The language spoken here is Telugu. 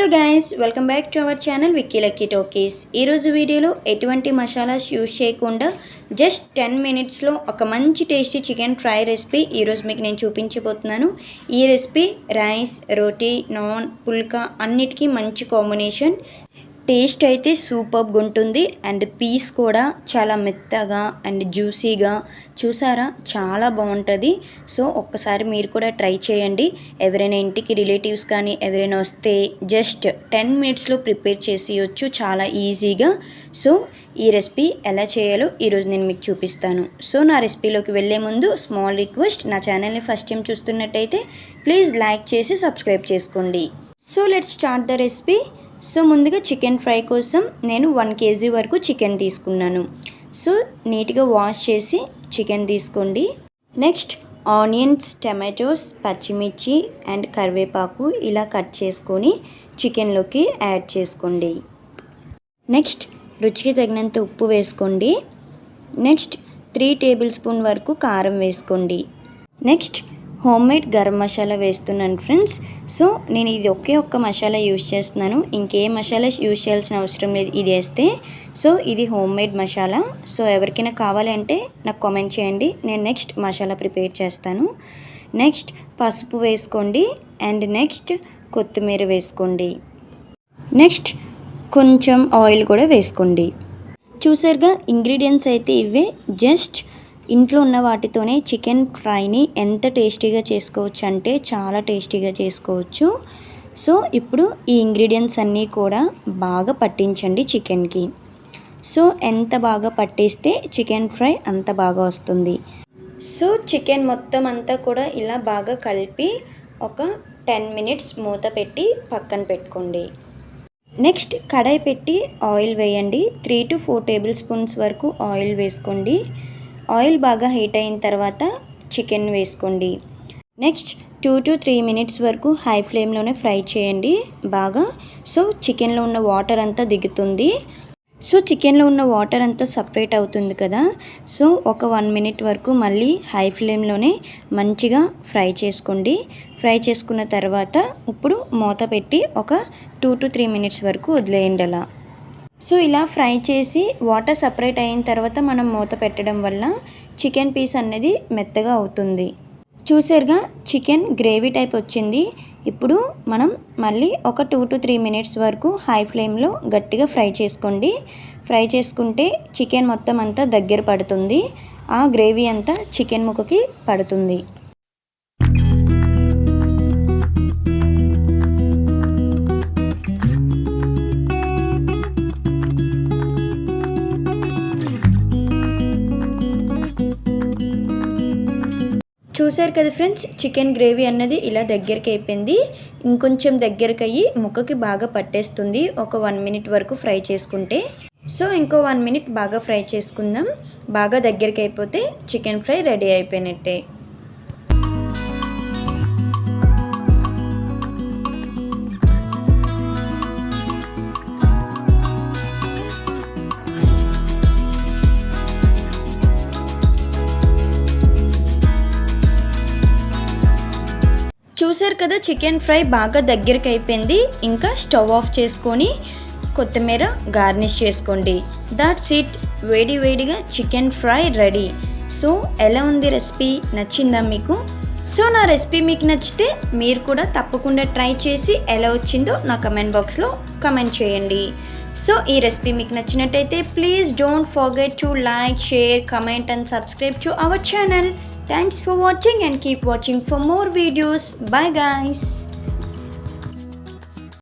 Hello guys welcome back to our channel Vicky Lucky talkies ఈరోజు వీడియోలో ఎటువంటి మసాలాస్ యూజ్ చేయకుండా జస్ట్ టెన్ మినిట్స్లో ఒక మంచి టేస్టీ చికెన్ ఫ్రై రెసిపీ ఈరోజు మీకు నేను చూపించబోతున్నాను. ఈ రెసిపీ రైస్ రోటీ నాన్ పుల్కా అన్నిటికీ మంచి కాంబినేషన్ టేస్ట్ అయితే సూపర్గా ఉంటుంది అండ్ పీస్ కూడా చాలా మెత్తగా అండ్ జ్యూసీగా చూసారా? చాలా బాగుంటుంది. సో ఒక్కసారి మీరు కూడా ట్రై చేయండి. ఎవరైనా ఇంటికి రిలేటివ్స్ కానీ ఎవరైనా వస్తే జస్ట్ టెన్ మినిట్స్లో ప్రిపేర్ చేసేయచ్చు. చాలా ఈజీగా. సో ఈ రెసిపీ ఎలా చేయాలో ఈరోజు నేను మీకు చూపిస్తాను. సో నా రెసిపీలోకి వెళ్ళే ముందు స్మాల్ రిక్వెస్ట్ నా ఛానల్ని ఫస్ట్ టైం చూస్తున్నట్టయితే ప్లీజ్ లైక్ చేసి సబ్స్క్రైబ్ చేసుకోండి. So let start the recipe. So ముందుగా చికెన్ ఫ్రై కోసం నేను వన్ కేజీ వరకు చికెన్ తీసుకున్నాను. సో నీట్గా వాష్ చేసి చికెన్ తీసుకోండి. నెక్స్ట్ ఆనియన్స్ టమాటోస్ పచ్చిమిర్చి అండ్ కరివేపాకు ఇలా కట్ చేసుకొని చికెన్లోకి యాడ్ చేసుకోండి. నెక్స్ట్ రుచికి తగినంత ఉప్పు వేసుకోండి. నెక్స్ట్ త్రీ టేబుల్ స్పూన్ వరకు కారం వేసుకోండి. Next home made garam masala వేస్తున్నాను ఫ్రెండ్స్. సో నేను ఇది ఒకే ఒక్క మసాలా యూజ్ చేస్తున్నాను. ఇంకే మసాలా యూజ్ చేయాల్సిన అవసరం లేదు. ఇది వేస్తే. సో ఇది హోమ్ మేడ్ మసాలా. సో ఎవరికైనా కావాలంటే నాకు కామెంట్ చేయండి. నేను నెక్స్ట్ మసాలా ప్రిపేర్ చేస్తాను. నెక్స్ట్ పసుపు వేసుకోండి. అండ్ నెక్స్ట్ కొత్తిమీర వేసుకోండి. నెక్స్ట్ కొంచెం ఆయిల్ కూడా వేసుకోండి. చూసారుగా ఇంగ్రీడియంట్స్ అయితే ఇవే. జస్ట్ ఇంట్లో ఉన్న వాటితోనే చికెన్ ఫ్రైని ఎంత టేస్టీగా చేసుకోవచ్చు అంటే చాలా టేస్టీగా చేసుకోవచ్చు. సో ఇప్పుడు ఈ ఇంగ్రీడియంట్స్ అన్నీ కూడా బాగా పట్టించండి చికెన్కి. సో ఎంత బాగా పట్టిస్తే చికెన్ ఫ్రై అంత బాగా వస్తుంది. సో చికెన్ మొత్తం అంతా కూడా ఇలా బాగా కలిపి ఒక టెన్ మినిట్స్ మూత పెట్టి పక్కన పెట్టుకోండి. నెక్స్ట్ కడాయి పెట్టి ఆయిల్ వేయండి. Three to four table spoons వరకు ఆయిల్ వేసుకోండి. ఆయిల్ బాగా హీట్ అయిన తర్వాత చికెన్ వేసుకోండి. Next two to three minutes వరకు హై ఫ్లేమ్లోనే ఫ్రై చేయండి బాగా. సో చికెన్లో ఉన్న వాటర్ అంతా దిగుతుంది. సో చికెన్లో ఉన్న వాటర్ అంతా సపరేట్ అవుతుంది కదా. సో ఒక వన్ మినిట్ వరకు మళ్ళీ హై ఫ్లేమ్లోనే మంచిగా ఫ్రై చేసుకోండి. ఫ్రై చేసుకున్న తర్వాత ఇప్పుడు మూత పెట్టి ఒక టూ టు త్రీ మినిట్స్ వరకు వదిలేయండి అలా. సో ఇలా ఫ్రై చేసి వాటర్ సపరేట్ అయిన తర్వాత మనం మూత పెట్టడం వల్ల చికెన్ పీస్ అనేది మెత్తగా అవుతుంది. చూసారుగా చికెన్ గ్రేవీ టైప్ వచ్చింది. ఇప్పుడు మనం మళ్ళీ ఒక టూ టు త్రీ మినిట్స్ వరకు హై ఫ్లేమ్లో గట్టిగా ఫ్రై చేసుకోండి. ఫ్రై చేసుకుంటే చికెన్ మొత్తం అంతా దగ్గర పడుతుంది. ఆ గ్రేవీ అంతా చికెన్ ముక్కకి పడుతుంది. చూసారు కదా ఫ్రెండ్స్ చికెన్ గ్రేవీ అన్నది ఇలా దగ్గరికి అయిపోయింది. ఇంకొంచెం దగ్గరికి అయ్యి ముక్కకి బాగా పట్టేస్తుంది. ఒక వన్ మినిట్ వరకు ఫ్రై చేసుకుంటే. సో ఇంకో వన్ మినిట్ బాగా ఫ్రై చేసుకుందాం. బాగా దగ్గరికి అయిపోతే చికెన్ ఫ్రై రెడీ అయిపోయినట్టే. చూసారు కదా చికెన్ ఫ్రై బాగా దగ్గరికి అయిపోయింది. ఇంకా స్టవ్ ఆఫ్ చేసుకొని కొత్తిమీర గార్నిష్ చేసుకోండి. దాట్స్ ఇట్ వేడి వేడిగా చికెన్ ఫ్రై రెడీ. సో ఎలా ఉంది రెసిపీ? నచ్చిందా మీకు? సో నా రెసిపీ మీకు నచ్చితే మీరు కూడా తప్పకుండా ట్రై చేసి ఎలా వచ్చిందో నా కమెంట్ బాక్స్లో కమెంట్ చేయండి. సో ఈ రెసిపీ మీకు నచ్చినట్టయితే please don't forget to like share comment and subscribe to our channel. Thanks for watching and keep watching for more videos. Bye guys.